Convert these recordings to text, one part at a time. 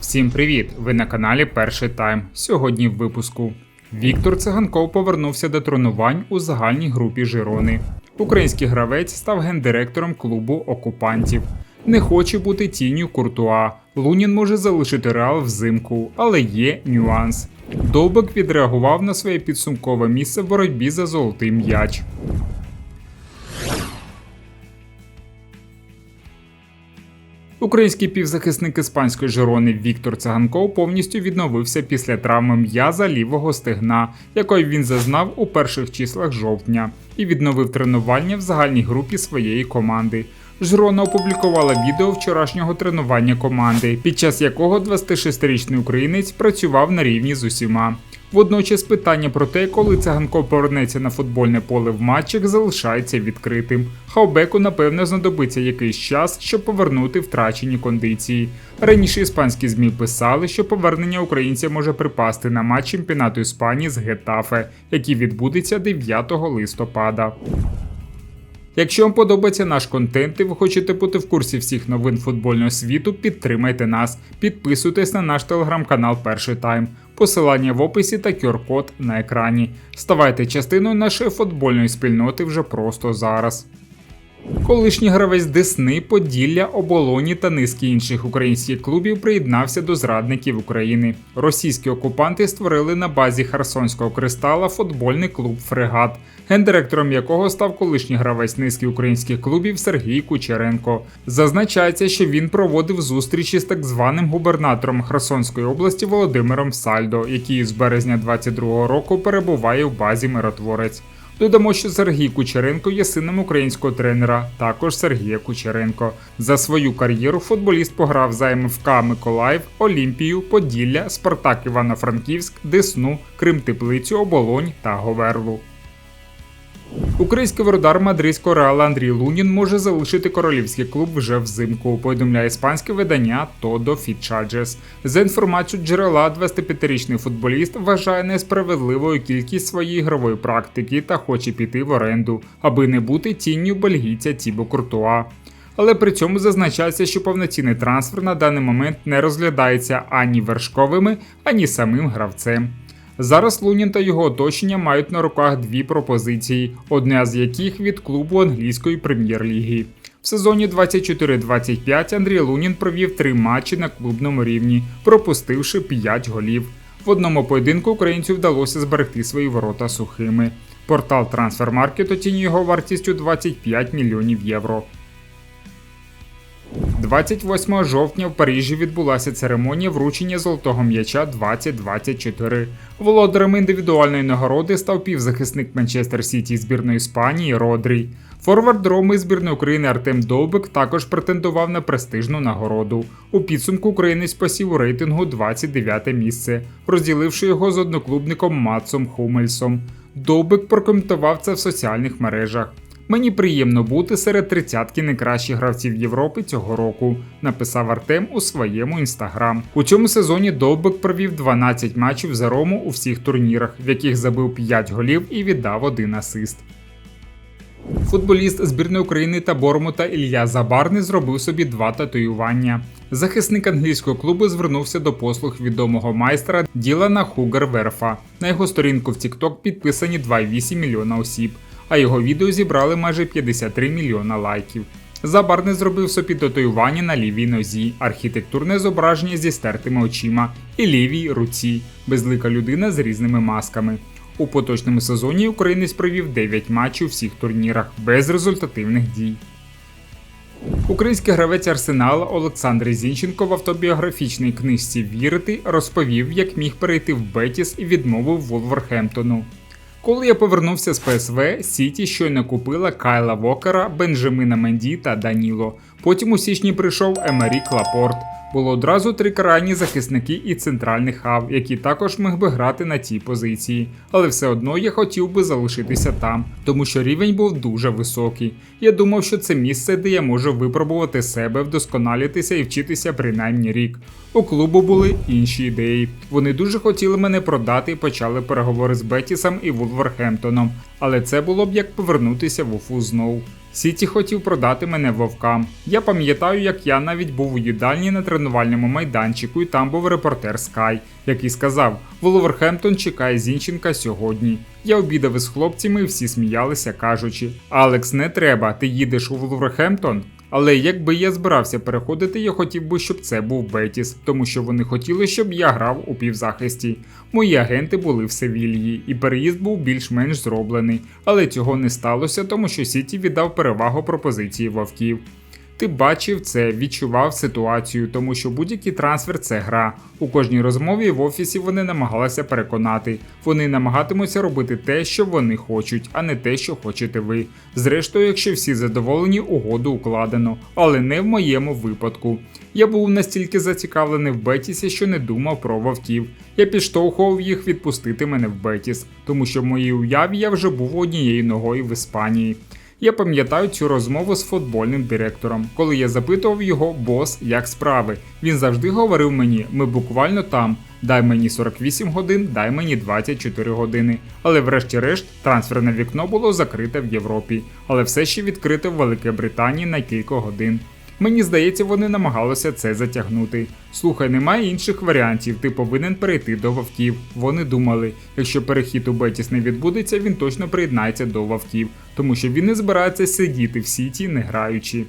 Всім привіт! Ви на каналі Перший Тайм. Сьогодні в випуску. Віктор Циганков повернувся до тренувань у загальній групі Жирони. Український гравець став гендиректором клубу окупантів. Не хоче бути тінню Куртуа. Лунін може залишити реал взимку, але є нюанс. Довбик відреагував на своє підсумкове місце в боротьбі за золотий м'яч. Український півзахисник іспанської Жирони Віктор Циганков повністю відновився після травми м'яза лівого стегна, якої він зазнав у перших числах жовтня, і відновив тренування в загальній групі своєї команди. Жирона опублікувала відео вчорашнього тренування команди, під час якого 26-річний українець працював на рівні з усіма. Водночас питання про те, коли циганко повернеться на футбольне поле в матчах, залишається відкритим. Хаубеку, напевне, знадобиться якийсь час, щоб повернути втрачені кондиції. Раніше іспанські змі писали, що повернення українця може припасти на матч чемпіонату Іспанії з Гетафе, який відбудеться 9 листопада. Якщо вам подобається наш контент і ви хочете бути в курсі всіх новин футбольного світу, підтримайте нас, підписуйтесь на наш телеграм-канал Перший Тайм. Посилання в описі та QR-код на екрані. Ставайте частиною нашої футбольної спільноти вже просто зараз. Колишній гравець Десни, Поділля, Оболоні та низки інших українських клубів приєднався до зрадників України. Російські окупанти створили на базі Херсонського кристала футбольний клуб Фрегат, гендиректором якого став колишній гравець низки українських клубів Сергій Кучеренко. Зазначається, що він проводив зустрічі з так званим губернатором Херсонської області Володимиром Сальдо, який з березня 22-го року перебуває в базі Миротворець. Додамо, що Сергій Кучеренко є сином українського тренера, також Сергія Кучеренко. За свою кар'єру футболіст пограв за МФК Миколаїв, Олімпію, Поділля, Спартак Івано-Франківськ, Десну, Крим Теплицю, Оболонь та Говерлу. Український воротар мадридського реала Андрій Лунін може залишити королівський клуб вже взимку. Повідомляє іспанське видання Todo Fitchages. За інформацією джерела, 25-річний футболіст вважає несправедливою кількість своєї ігрової практики та хоче піти в оренду, аби не бути тінню бельгійця Тібо Куртуа. Але при цьому зазначається, що повноцінний трансфер на даний момент не розглядається ані вершковими, ані самим гравцем. Зараз Лунін та його оточення мають на руках дві пропозиції, одна з яких від клубу англійської прем'єр-ліги. В сезоні 24-25 Андрій Лунін провів три матчі на клубному рівні, пропустивши 5 голів. В одному поєдинку українцю вдалося зберегти свої ворота сухими. Портал Transfermarkt оцінює його вартістю 25 мільйонів євро. 28 жовтня в Парижі відбулася церемонія вручення золотого м'яча 2024. Володарем індивідуальної нагороди став півзахисник Манчестер Сіті збірної Іспанії Родрі. Форвард Роми збірної України Артем Довбик також претендував на престижну нагороду. У підсумку українець посів у рейтингу 29 місце, розділивши його з одноклубником Матсом Хумельсом. Довбик прокоментував це в соціальних мережах. Мені приємно бути серед тридцятки найкращих гравців Європи цього року, написав Артем у своєму інстаграм. У цьому сезоні Довбик провів 12 матчів за Рому у всіх турнірах, в яких забив 5 голів і віддав один асист. Футболіст збірної України та Бормута Ілля Забарний зробив собі два татуювання. Захисник англійського клубу звернувся до послуг відомого майстра Ділана Хугар Верфа. На його сторінку в TikTok підписані 2,8 мільйона осіб а його відео зібрали майже 53 мільйона лайків. Забарний зробив собі татуювання на лівій нозі, архітектурне зображення зі стертими очима і лівій руці, безлика людина з різними масками. У поточному сезоні українець провів 9 матчів у всіх турнірах без результативних дій. Український гравець Арсенала Олександр Зінченко в автобіографічній книжці Вірити розповів, як міг перейти в Бетіс і відмовив Волверхемптону. Коли я повернувся з ПСВ, Сіті щойно купила Кайла Вокера, Бенджаміна Менді та Даніло. Потім у січні прийшов Емерік Лапорт. Було одразу три крайні захисники і центральний хав, які також міг би грати на цій позиції. Але все одно я хотів би залишитися там, тому що рівень був дуже високий. Я думав, що це місце, де я можу випробувати себе, вдосконалітися і вчитися принаймні рік. У клубу були інші ідеї. Вони дуже хотіли мене продати і почали переговори з Бетісом і Вулверхемптоном, але це було б як повернутися в Уфу знову. Сіті хотів продати мене вовкам. Я пам'ятаю, як я навіть був у їдальні на тренувальному майданчику, і там був репортер Скай, який сказав: Воловерхемптон чекає Зінченка сьогодні. Я обідав із хлопцями і всі сміялися, кажучи: Алекс, не треба, ти їдеш у Воловерхемптон? Але якби я збирався переходити, я хотів би, щоб це був Бетіс, тому що вони хотіли, щоб я грав у півзахисті. Мої агенти були в Севільї, і переїзд був більш-менш зроблений, але цього не сталося, тому що Сіті віддав перевагу пропозиції вовків. Ти бачив це, відчував ситуацію, тому що будь-який трансфер це гра. У кожній розмові в офісі вони намагалися переконати. Вони намагатимуться робити те, що вони хочуть, а не те, що хочете ви. Зрештою, якщо всі задоволені, угоду укладено, але не в моєму випадку. Я був настільки зацікавлений в Бетісі, що не думав про вовків. Я підштовхував їх відпустити мене в Бетіс, тому що в моїй уяві я вже був однією ногою в Іспанії. Я пам'ятаю цю розмову з футбольним директором, коли я запитував його бос, як справи. Він завжди говорив мені: ми буквально там. Дай мені 48 годин, дай мені 24 години. Але врешті-решт трансферне вікно було закрите в Європі, але все ще відкрите в Великій Британії на кілька годин. Мені здається, вони намагалися це затягнути. Слухай, немає інших варіантів, ти повинен перейти до вовків. Вони думали, якщо перехід у Бетіс не відбудеться, він точно приєднається до вовків, тому що він не збирається сидіти в сіті, не граючи.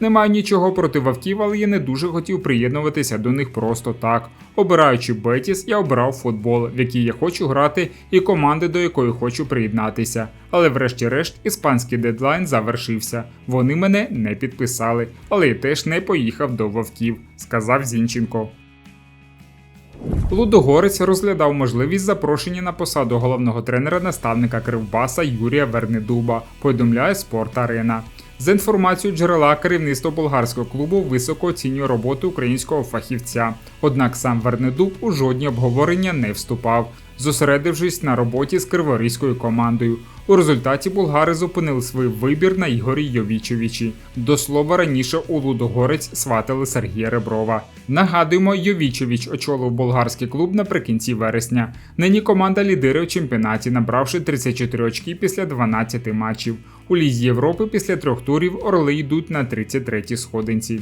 Немає нічого проти вовків, але я не дуже хотів приєднуватися до них просто так. Обираючи Бетіс, я обирав футбол, в який я хочу грати, і команди, до якої хочу приєднатися. Але врешті-решт іспанський дедлайн завершився. Вони мене не підписали, але я теж не поїхав до вовків, сказав Зінченко. Лудогорець розглядав можливість запрошення на посаду головного тренера наставника Кривбаса Юрія Вернедуба, повідомляє Спорт Арена. За інформацією джерела, керівництво болгарського клубу високо оцінює роботу українського фахівця. Однак сам Вернедуб у жодні обговорення не вступав, зосередившись на роботі з криворізькою командою. У результаті болгари зупинили свій вибір на Ігорі Йовічевичі. До слова, раніше у Лудогорець сватили Сергія Реброва. Нагадуємо, Йовічевич очолив болгарський клуб наприкінці вересня. Нині команда лідирує у чемпіонаті, набравши 34 очки після 12 матчів. У Лізі Європи після трьох турів орли йдуть на 33-й сходинці.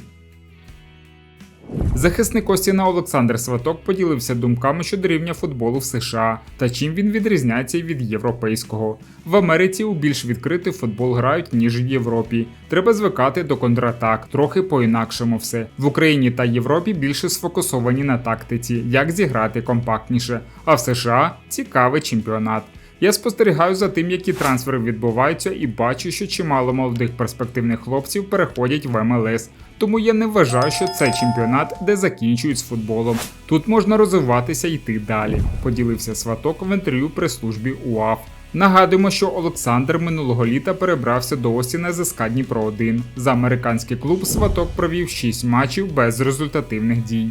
Захисник Остіна Олександр Сваток поділився думками щодо рівня футболу в США та чим він відрізняється від європейського. В Америці у більш відкритий футбол грають ніж в Європі. Треба звикати до контратак, трохи по-інакшому все. В Україні та Європі більше сфокусовані на тактиці, як зіграти компактніше. А в США цікавий чемпіонат. Я спостерігаю за тим, які трансфери відбуваються, і бачу, що чимало молодих перспективних хлопців переходять в МЛС. Тому я не вважаю, що це чемпіонат, де закінчують з футболом. Тут можна розвиватися і йти далі. Поділився сваток в інтерв'ю прес-службі УАФ. Нагадуємо, що Олександр минулого літа перебрався до Остіна з СК Дніпро 1 За американський клуб сваток провів 6 матчів без результативних дій.